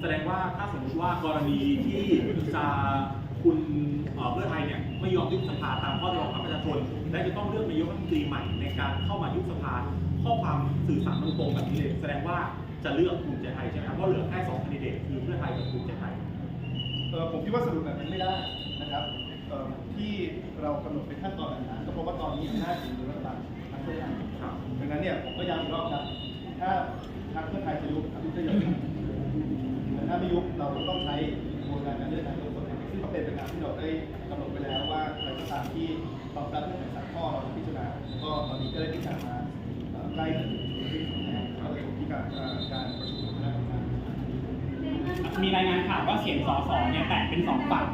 แสดงว่าถ้าสมมติว่ากรณีที่จะคุณเอ่อเพื่อไทยเนี่ยไม่ยอมยุบสภาตามข้อเรียกร้องของประชาชน และจะต้องเลือกนายกรัฐมนตรีใหม่ในการเข้ามายุบสภาข้อความสื่อสารตรงๆแบบนี้เลยแสดงว่าจะเลือกภูมิใจไทยใช่ไหมครับเพราะเหลือแค่สองคนดิเดตคือเพื่อไทยกับภูมิใจไทยเออผมคิดว่าสรุปแบบนั้นไม่ได้นะครับที่เรากำหนดเป็นขั้นตอนต่างๆก็เพราะว่าตอนนี้อำนาจอยู่ในรัฐบาลทางเพื่อไทยดังนั้นเนี่ยผมก็ย้ำอีกรอบครับถ้าทางเพื่อไทยจะยุบทางเพื่อไทยจะยุบ เราก็ต้องใช้กระบวนการการเลือกนายกคนใหม่ซึ่งก็เป็นไปตามที่เราได้กำหนดไปแล้วว่าใครก็ตามที่ตอบรับเรื่องสามข้อเราพิจารณาก็ตอนนี้ก็ได้พิจารณาใกล้ถึงที่สุดแล้วก็เลยที่การการประชุมคณะกรรมการมีรายงานข่าวว่าเสียงสสเนี่ยแตกเป็นสองฝั่ง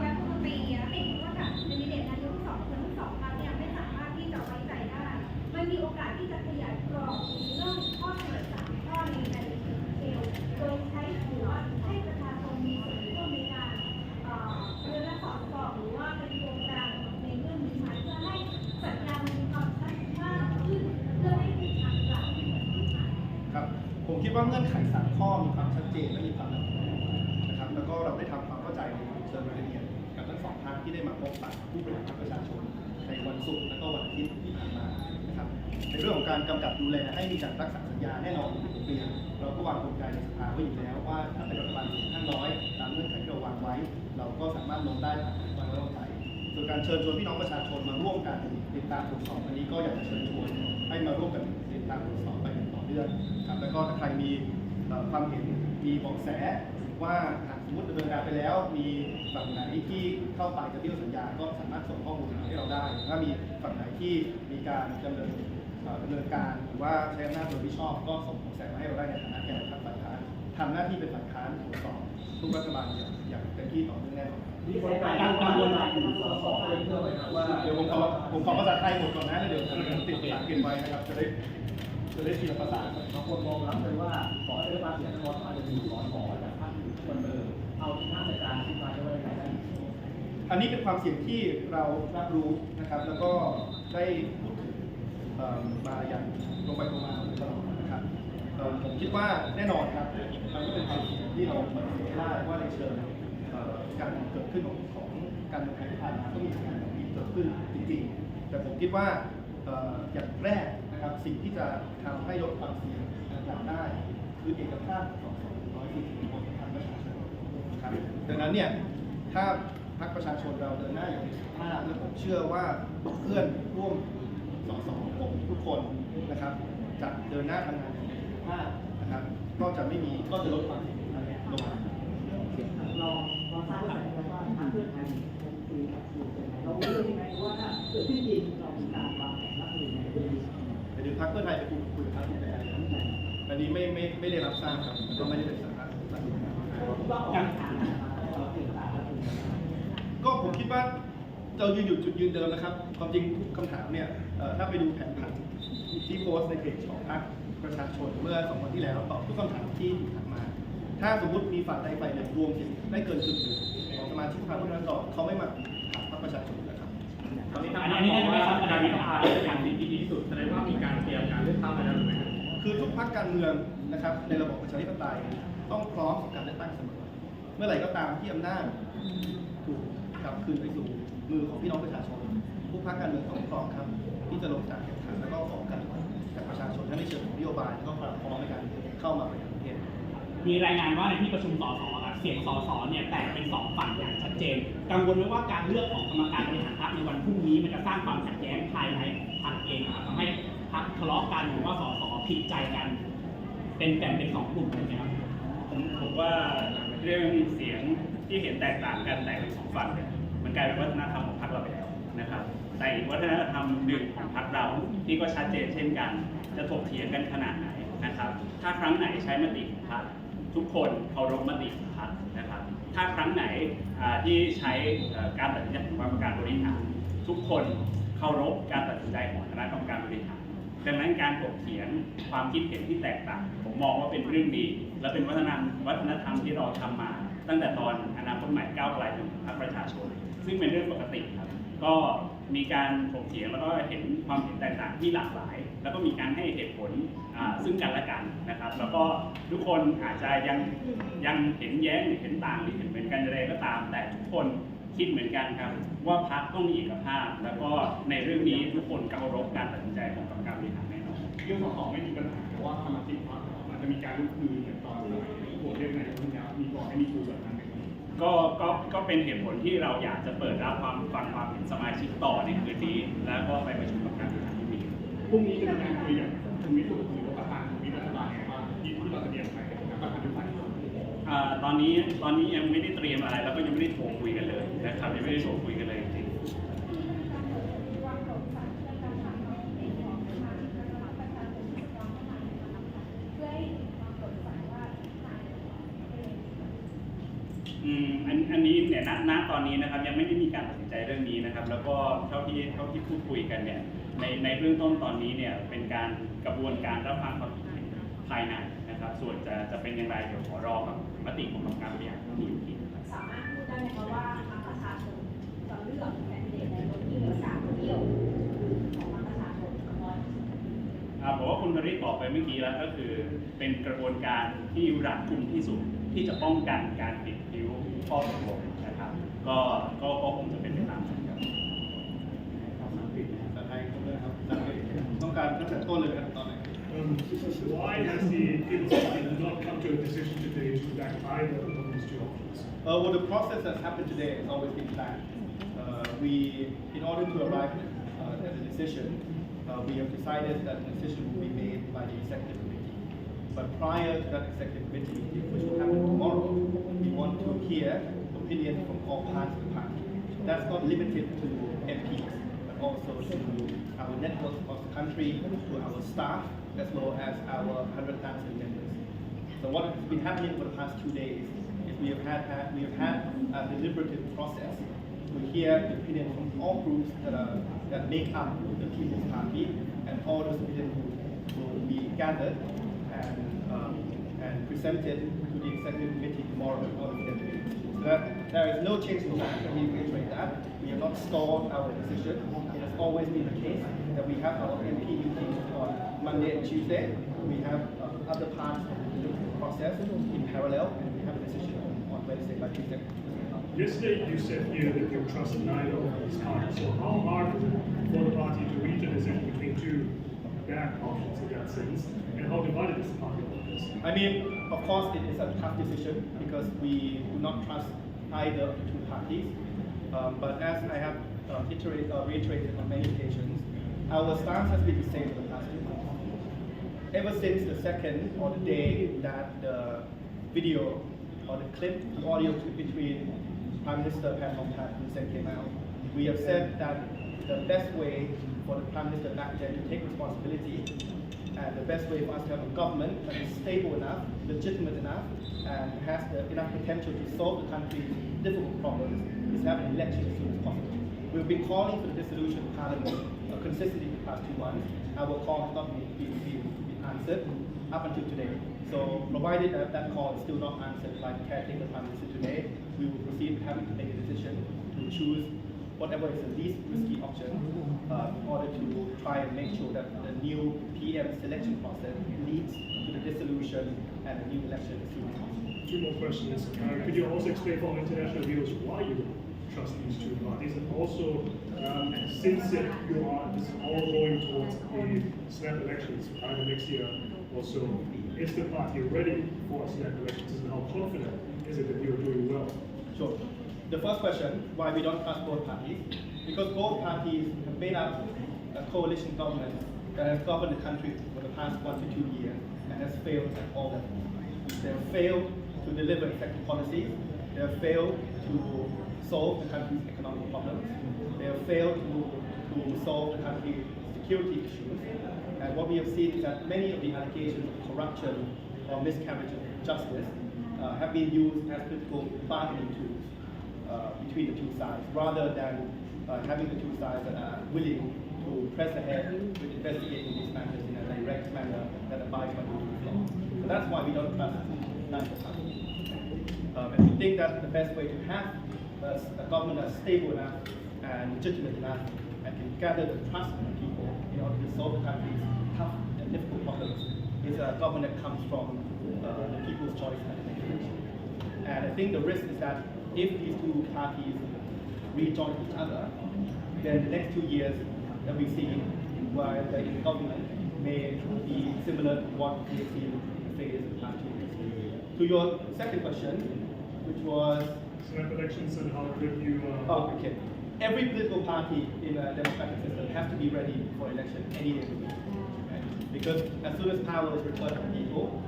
จนและมีความหนักแน่นนะครับแล้วก็เราได้ทำความเข้าใจในเชิงรายละเอียดกับทั้งสองพรรคที่ได้มาพบปะผู้บริหารพรรคประชาชน ในวันศุกร์และก็วันอาทิตย์ที่ผ่านมานะครับในเรื่องของการกำกับดูแลให้มีการรักษาสัญญาแน่นอนผมเรียนเราก็วางกลไกในสภาไว้อยู่แล้วว่าถ้าเป็นรัฐบาลเสียงข้างน้อยตามเงื่อนไขที่เราวางไว้ เราก็สามารถลงได้ผ่านการไว้วางใจส่วนการเชิญชวนพี่น้องประชาชนมาร่วมกันติดตามตรวจสอบอันนี้ก็อยากจะเชิญชวนให้มาร่วมกันติดตามตรวจสอบไปต่อเนื่องครับแล้วก็ถ้าใครมีความเห็น มีเบาะแสว่าหากสมมติดำเนินการไปแล้ว มีฝั่งไหนที่เข้าไปจะเบี้ยวสัญญาก็สามารถส่งข้อมูลมาให้เราได้ ถ้ามีฝั่งไหนที่มีการดำเนินเอ่อดำเนินการหรือว่าใช้อำนาจโดยมิชอบก็ส่งเบาะแสมาให้เราได้ในฐานะแกนนำฝ่ายค้านทำหน้าที่เป็นฝ่ายค้านตรวจสอบทุกรัฐบาลอย่างอย่างเต็มที่ต่อเนื่องแน่นอนการกังวลอะไรเดี๋ยวผมขอผมขอภาษาไทยหมดก่อนนะแล้วเดี๋ยวผมติดภาษาอังกฤษไว้นะครับจะได้ จะได้ทีละภาษาบางคนมองรับเลยว่าขอให้รัฐบาลเสียงข้างน้อยอาจจะมีสอนขอจากภาคอื่นคนเดิมเอาที่ท่านในการอธิบาได้ว่าอย่างได้อันนี้เป็นความเสี่ยงที่เรารับรู้นะครับ แล้วก็ได้พูดถึงมาอย่างตรงไปตรงมาตลอดนะครับผมคิดว่าแน่นอนครับมันก็เป็นความเสี่ยงที่เราปฏิเสธไม่ได้ว่าในเชิงการเกิดขึ้นของของการเมืองไทยที่ผ่านมาก็มีการเกิดขึ้นจริงๆแต่ผมคิดว่าอย่างแรก นะครับสิ่งที่จะทำให้ลดความเสี่ยงต่างๆได้ คือเอกภาพของ240คนทางประชาชนครับดังนั้นเนี่ยถ้าพรรคประชาชนเราเดินหน้าอย่างมีสุขภาพและผมเชื่อว่าเพื่อนร่วมสสผมทุกคนนะครับจะเดินหน้าทำงานอย่างมีสุขภาพนะครับก็จะไม่มีก็จะลดความเสี่ยงลงมาลองลองทราบว่าว่าทางเพื่อไทยคงคุยกับคุยกันเรารู้ใช่ไหมว่าถ้าเกิดที่จริงเรามีการวางแผนรับ ถึงพรรคเพื่อไทยไปคุยคุยกับพรรคภูมิใจไทยครับอันนี้ไม่ไม่ไม่ได้รับทราบครับก็ไม่ได้เป็นสาระสาระว่าออกทางเราเปลี่ยนตามแล้วคุณก็ผมคิดว่าเรายืนอยู่จุดยืนเดิมนะครับ ความจริงทุกคำถามเนี่ยถ้าไปดูแผนผังที่โพสในเพจของพรรคประชาชนเมื่อสองวันที่แล้วตอบทุกคำถามที่ถูกถามมา ถ้าสมมติมีฝ่ายใดฝ่ายหนึ่งรวมเสียงได้เกินครึ่งหนึ่งของสมาชิกสภาผู้แทนราษฎรเขาไม่มาถามพรรคประชาชนนะครับตอนนี้ทางฝั่งมองว่าการยุบสภาเป็นอย่างที่ดีที่สุดแสดงว่ามีการ เตรียมการเลือกตั้งมาแล้วถูกไหมครับคือทุกพรรคการเมืองนะครับในระบบประชาธิปไตยต้องพร้อมกับการเลือกตั้งเสมอ เมื่อไหร่ก็ตามที่อำนาจถูกกลับคืนไปสู่มือของพี่น้องประชาชนทุกพรรคการเมืองต้องพร้อมครับที่จะลงจากแข่งขันแล้วก็ขอกันจากประชาชนทั้งในเชิงของนโยบายแล้วก็ความพร้อมในการเข้ามาบริหารประเทศมีรายงานว่าในที่ประชุมสสครับเสียงสสเนี่ยแตกเป็นสองฝั่งอย่างชัดเจน กังวลไหมว่าการเลือกของกรรมการบริหารพรรคในวันพรุ่งนี้มันจะสร้างความขัดแย้งภายในพรรคเองครับทำให้ พรรคทะเลาะกันหรือว่าสสผิดใจกัน เป็นแบ่งเป็นสองกลุ่มเลยนะครับ ผมผมว่าเรื่องเสียงที่เห็นแตกต่างกันแตกเป็นสองฝั่งเนี่ยมันกลายเป็นวัฒนธรรมของพรรคเราไปแล้วนะครับ แต่อีกวัฒนธรรมหนึ่งของพรรคเราที่ก็ชัดเจนเช่นกัน จะถกเถียงกันขนาดไหนนะครับ ถ้าครั้งไหนใช้มติของพรรคทุกคนเคารพมติของพรรคนะครับ ถ้าครั้งไหนที่ใช้การตัดสินใจของกรรมการบริหารทุกคนเคารพการตัดสินใจของคณะกรรมการบริหาร ดังนั้นการถกเถียงความคิดเห็นที่แตกต่าง ผมมองว่าเป็นเรื่องดี และเป็นวัฒนธรรมวัฒนธรรมที่เราทำมา ตั้งแต่ตอนอนาคตใหม่ก้าวไกลถึงพรรคประชาชน ซึ่งเป็นเรื่องปกติครับ ก็มีการถกเถียงแล้วก็เห็นความเห็นแตกต่างที่หลากหลาย แล้วก็มีการให้เหตุผลซึ่งกันและกันนะครับ แล้วก็ทุกคนอาจจะยังยังเห็นแย้งหรือเห็นต่างหรือเห็นเหมือนกันอะไรก็ตาม แต่ทุกคนคิดเหมือนกันครับ ว่าพรรคต้องมีเอกภาพ แล้วก็ในเรื่องนี้ทุกคนเคารพการตัดสินใจของกรรม เรื่องสสไม่มีปัญหาแต่ว่าสมาชิกพรรคอาจจะมีการลุกฮือเหมือนตอนสมัยโหวตเลือกนายกที่แล้วมีก่อนให้มีครูแบบนั้นก็ก็ก็เป็นเหตุผลที่เราอยากจะเปิดรับความฟังความเห็นสมาชิกต่อในคืนนี้ แล้วก็ไปประชุมกับการบริหารที่มีพรุ่งนี้จะมีการคุยกับคุณวิสุทธิ์หรือว่าประธานวิรัฐบาลไงว่าที่ที่เราจะเตรียมไปกับประธานทุกฝ่ายอ่าตอนนี้ตอนนี้ยังไม่ได้เตรียมอะไรแล้วก็ยังไม่ได้โทรคุยกันเลยนะครับยังไม่ได้โทรคุยกันเลยจริง ความโปร่งใสเรื่องการทำความเห็นของสมาชิกและประชาชนที่ร้องเข้ามาในวันนั้นค่ะเพื่อให้เห็นความโปร่งใสว่าทางเป็น อืมอันอันนี้เนี่ย ณตอนนี้นะครับยังไม่ได้มีการตัดสินใจเรื่องนี้นะครับ แล้วก็เท่าที่เท่าที่พูดคุยกันเนี่ยในในเบื้องต้นตอนนี้เนี่ยเป็นการกระบวนการรับฟังความคิดเห็นภายในนะครับ ส่วนจะจะเป็นอย่างไรเดี๋ยวขอรอกับมติของกรรมการบริหารที่อยู่ที่ะสามารถพูดได้ไหมคะว่าพรรคประชาชนจะเลือกแคนดิเดตในรถที่เหลือสามเที่ยวของพรรคประชาชนน้อยที่สุดอ่าผมว่าคุณธริตบอกไปเมื่อกี้แล้วก็คือเป็นกระบวนการที่รัดกุมที่สุดที่จะป้องกันการปิดคิ้วข้อตกลง ก็ก็ก็คงจะเป็นไปตามนั้นครับ แต่ไทยก็เลยครับต้องการตั้งแต่ต้นเลยครับตอนไหน Um, why has the People's Party not come to a decision today to back either of these two options? Uh, well, the process that's happened today has always been planned. Uh, we, in order to arrive uh, at a decision, uh, we have decided that the decision will be made by the executive committee. But prior to that executive committee meeting, which will happen tomorrow, we want to hear opinion from all parts of the party. That's not limited to MPs, but also to our network across the country, to our staff, as well as our 100,000 members. So what has been happening for the past two days is we have had, had- we have had a deliberative process to hear the opinion from all groups that are, that make up the People's Party, and all those opinions will, will be gathered and, um, and presented to the executive committee tomorrow. So that, there is no change in plan, let we reiterate that. We have not stalled our decision. It has always been the case that we have our MP meetings on Monday and Tuesday. We have uh, other parts of the process in parallel, and we have a decision on Wednesday by Tuesday. Yesterday, you said here that you trust neither of these parties. So how hard for the party to reach a decision between two bad options in that sense? And how divided is the party on this? I mean, of course, it is a tough decision because we do not trust either of the two parties. Um, but as I have uh, iterate, uh, reiterated on many occasions, our stance has been the same for the past two months. Ever since the second or the day that the video or the clip, the audio clip between Prime Minister Pan Hong Pan and Sen came out, we have said that the best way for the Prime Minister back then to take responsibility and the best way for us to have a government that is stable enough, legitimate enough, and has the, enough potential to solve the country's difficult problems is to have an election as soon as possible. We've been calling for the dissolution of parliament uh, consistently the past two months. Our call has not been, been, been, answered up until today. So provided that that call is still not answered by the caretaker prime minister today, we will proceed having to make a decision to choose whatever is the least risky option uh, in order to try and make sure that the new PM selection process leads to the dissolution and a new election as soon as possible. Two more questions. Uh, could you also explain for international viewers why you trust these two parties? And also, um, since you are this is all going towards the snap elections either next year or so, is the party ready for snap elections and how confident is it that you're doing well? Sure. The first question, why we don't trust both parties, because both parties have made up a coalition government that has governed the country for the past one to two years and has failed at all levels. They have failed to deliver effective policies. They have failed to solve the country's economic problems. They have failed to, to solve the country's security issues. And what we have seen is that many of the allegations of corruption or miscarriage of justice uh, have been used as political bargaining tools between the two sides, rather than uh, having the two sides that are willing to press ahead with investigating these matters in a direct manner that abides by the law. So that's why we don't trust party. Um, and we think that the best way to have a, government that's stable enough and legitimate enough and can gather the trust of the people in order to solve the country's tough and difficult problems is a government that comes from uh, the people's choice and. And I think the risk is that if these two parties rejoin each other, then the next two years that we see while they're government may be similar to what we have seen in the the past two years. To your second question, which was elections and how could you, uh, Oh, okay. Every political party in a democratic system has to be ready for election any day of the week. right? Because as soon as power is returned to the people,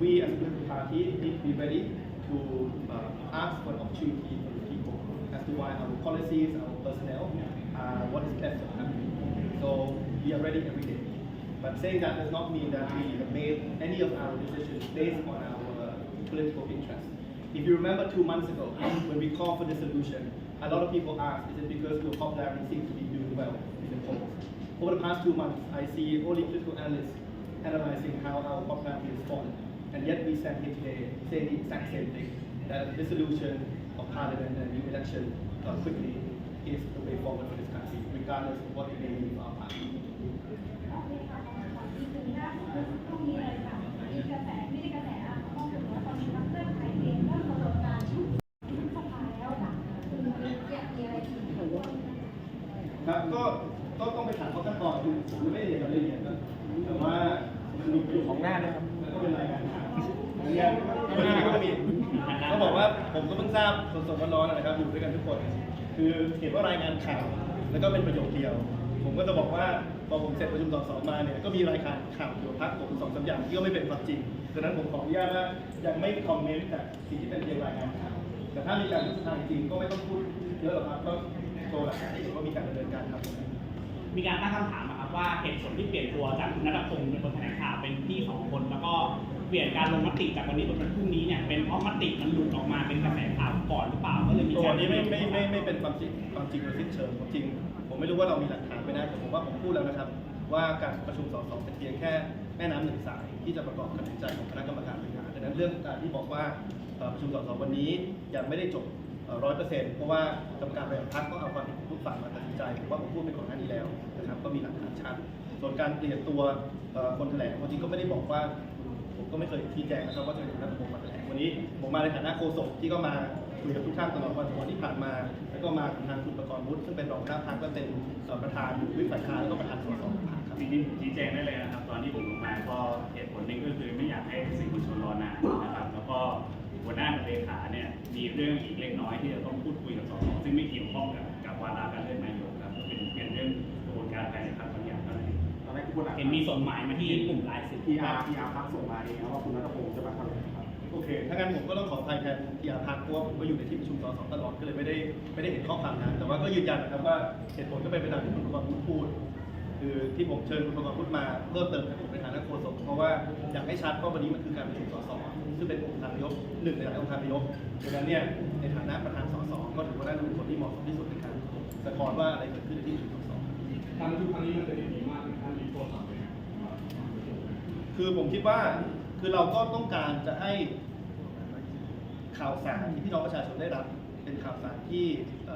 we as a political party need to be ready to uh, ask for an opportunity from the people as to why our policies, our personnel, are what is best for the country. So we are ready every day. But saying that does not mean that we have made any of our decisions based on our uh, political interests. If you remember two months ago, when we called for dissolution, a lot of people asked, is it because your popularity seems to be doing well in the polls? Over the past two months, I see only political analysts analyzing how our popularity has fallen. And yet we stand here today saying the exact same thing, that dissolution of parliament and new election uh, quickly is the way forward for this country, regardless of what may mean for our party. ข่าวแล้วก็เป็นประโยคเดียว ผมก็จะบอกว่าพอผมเสร็จประชุมสสมาเนี่ยก็มีรายการข่าวเกี่ยวกับพรรคผมสองสามอย่างที่ก็ไม่เป็นความจริงดังนั้นผมขออนุญาตว่ายังไม่คอมเมนต์แต่สิ่งที่เป็นเพียงรายงานข่าวแต่ถ้ามีการยุบสภาจริงก็ไม่ต้องพูดเยอะหรอกครับก็โชว์หลักฐานให้เห็นว่ามีการดำเนินการทำมีการตั้งคำถามนะครับว่าเหตุผลที่เปลี่ยนตัวจากคุณนัทพงศ์เป็นคนแถลงข่าวเป็นพี่สองคนแล้วก็ เปลี่ยนการลงมติจากวันนี้เป็นวันพรุ่งนี้เนี่ยเป็นเพราะมติมันหลุดออกมาเป็นกระแสข่าวก่อนหรือเปล่าก็เลยมีตัวการนี้ไม่ไม่ไม่ไม่เป็นความจริงความจริงโดยสิ้นเชิงความจริง ผมไม่รู้ว่าเรามีหลักฐานไหมนะแต่ผมว่าผมพูดแล้วนะครับ ว่าการประชุมสสเป็นเพียงแค่แม่น้ำหนึ่งสายที่จะประกอบการตัดสินใจของคณะกรรมการบริหารดังนั้นเรื่องการที่บอกว่าประชุมสสวันนี้ยังไม่ได้จบร้อยเปอร์เซ็นต์เพราะว่ากรรมการบริหารพรรคก็เอาความเห็นของทุกฝ่ายมาตัดสินใจผมว่าผมพูดไปก่อนหน้านี้แล้วนะครับก็มีหลักฐานชัดส่วนการเปลี่ยนตัวคนแถลงจริงก็ไม่ได้บอกว่า ก็ไม่เคยชี้แจงนะครับว่าจะเป็นนักผมมาแถลงวันนี้ผมมาในฐานะโฆษกที่ก็มาคุยกับทุกท่านตลอดวันวันที่ผ่านมา แล้วก็มากับทางคุณประกรณ์วุฒิซึ่งเป็นรองหัวหน้าพรรคและเป็นประธานวิปฝ่ายค้านแล้วก็ประธานสสพรรครับจริงๆชี้แจงได้เลยนะครับ ตอนที่ผมลงมาก็เหตุผลหนึงก็คือไม่อยากให้สื่อมวลชนรอนานนะครับ แล้วก็หัวหน้ากับเลขาเนี่ยมีเรื่องอีกเล็กน้อยที่จะต้องพูดคุยกับสสซึ่งไม่เกี่ยวข้องกับกับวาระการเลือกนายกครับเป็นเป็นเรื่องกระบวนการภายในพรรคบางอย่างเท่านั้น องตอนแรกคุณอะเห็นมีส่งหมายมาที่กลุ่มไลน์สื่อ PR PR พักส่งมาเองนะว่าคุณนัทพงศ์จะมาแถลงครับ โอเค ถ้างั้นผมก็ต้องขออภัยแทนทีอาพักเพราะว่าผมก็อยู่ในที่ประชุมสสตลอดก็เลยไม่ได้ไม่ได้เห็นข้อความนั้นแต่ว่าก็ยืนยันนะครับว่าเหตุผลก็เป็นไปตามที่คุณประกรณ์วุฒิพูด คือที่ผมเชิญคุณประกรณ์วุฒิมาเพิ่มเติมให้ผมเป็นฐานะโฆษกเพราะว่าอยากให้ชัดว่าวันนี้มันคือการประชุมสสซึ่งเป็นองค์การนายกหนึ่งในหลายองค์การนายกดังนั้นเนี่ยในฐานะประธานสสก็ถือว่าน่าจะเป็นคนที่เหมาะสมที่สุดในการสะท้อนว่าอะไรเกิดขึ้นในที่ประชุมสสการประชุมครั้งนี้มันจะดี คือผมคิดว่าคือเราก็ต้องการจะให้ข่าวสารที่พี่น้องประชาชนได้รับ เป็นข่าวสารที่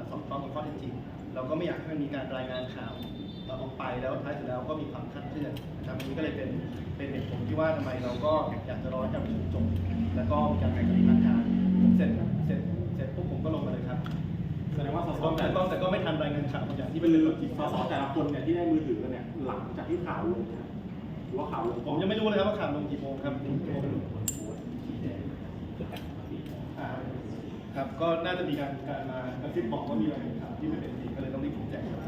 สอดคล้องกับข้อเท็จจริง เราก็ไม่อยากให้มันมีการรายงานข่าวออกไปแล้วท้ายสุดแล้วก็มีความคลาดเคลื่อนนะครับนี้ก็เลยเป็นเป็นเหตุผลที่ว่าทำไมเราก็อยากจะรอให้การประชุมจบแล้วก็มีการแถลงข่าวทางการผมเสร็จเสร็จเสร็จปุ๊บผมก็ลงมา แสดงว่าสสแต่แต่ก็แต่ก็ไม่ทันรายงานข่าวอย่างที่เป็นเรื่องจริงสสแต่ละคนเนี่ยที่ได้มือถือกันเนี่ยหลังจากที่ข่าวลงเนี่ยหรือว่าข่าวลงผก่อมนยังไม่รู้เลยครับว่าข่าวลงกี่โมงครับอ่าครับก็น่าจะมีการการมากระซิบบอกว่ามีรายงานข่าวที่ไม่เป็นจริงก็เลยต้องรีบชี้แจงครับ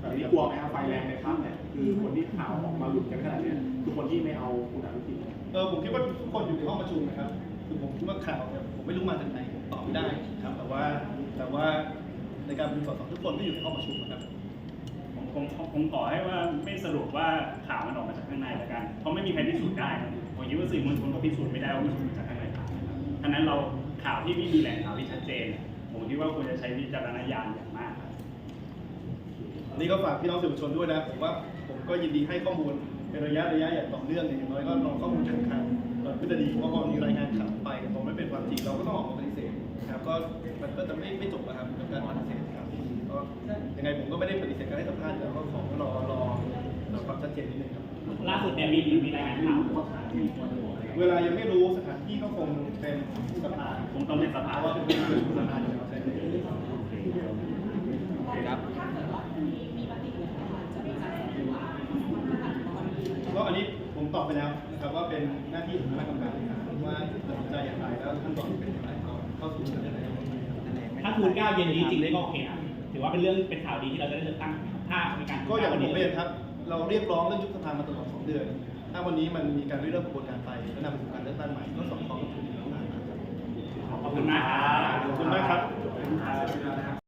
แบบนี้กลัวไหมครับไฟแรงในพักเนี่ยคือคนที่ข่าวออกมาหลุดกันขนาดเนี้ยคือคนที่ไม่เอาคุณอนุทินเออผมคิดว่าทุกคนอยู่ในห้องประชุมนะครับ คือผมคิดว่าข่าวเนี่ยผมไม่รู้มาจากไหนตอบไม่ได้ครับแต่ว่าแต่ว่าในการประชุมสสทุกคนก็อยู่ในห้องประชุมนะครับผมผมผมขอให้ว่าไม่สรุปว่าข่าวมันออกมาจากข้างในแล้วกัน เพราะไม่มีใครพิสูจน์ได้ครับผมคิดว่าสื่อมวลชนก็พิสูจน์ไม่ได้ว่ามันมาจากข้างในข่าวนะครับฉะนั้นเราข่าวที่ไม่มีแหล่งข่าวที่ชัดเจน ผมคิดว่าควรจะใช้วิจารณญาณอย่างมากครับอันนี้ก็ฝากพี่น้องสื่อมวลชนด้วยนะผมว่าผมก็ยินดีให้ข้อมูลเป็นระยะระยะอย่างต่อเนื่องเนี่ยอย่างน้อยก็ลองข้อมูลทางการ เอ่อก็จะดีเพราะพอมีรายงานข่าวไปพอไม่เป็นความจริงเราก็ต้องออกมาปฏิเสธนะครับก็มันก็จะไม่ไม่จบนะครับกับการปฏิเสธครับก็ยังไงผมก็ไม่ได้ปฏิเสธการให้สัมภาษณ์แต่ก็ขอรอรอรอความชัดเจนนิดนึงครับล่าสุดเนี่ยมีมีรายงานข่าวว่าสถานที่คนเวลายังไม่รู้สถานที่ก็คงเป็นสภาคงต้องเป็นสภาว่าเป็นสภาอยู่แล้วใช่ไหมครับ ก็อันนี้ผม ตอบไปแล้วนะครับว่าเป็นหน้าที่ของคณะกรรมการบริหารว่าตัดสินใจอย่างไรแล้วขั้นตอนเป็นอย่างไรก่อนเข้าสู่การดำเนินการถ้าทูลเกล้าเย็นนี้จริงได้ก็โอเคนะถือว่าเป็นเรื่องเป็นข่าวดีที่เราจะได้เลือกตั้งถ้ามีการก็อย่างวันที่นี้ผมเรียนครับ เราเรียกร้องเรื่องยุบสภามาตลอด2เดือน ถ้าวันนี้มันมีการเริ่มกระบวนการไปและนำไปสู่การเลือกตั้งใหม่ก็สอดคล้องกับทุนที่เราได้มาครับขอบคุณมากครับขอบคุณมากครับ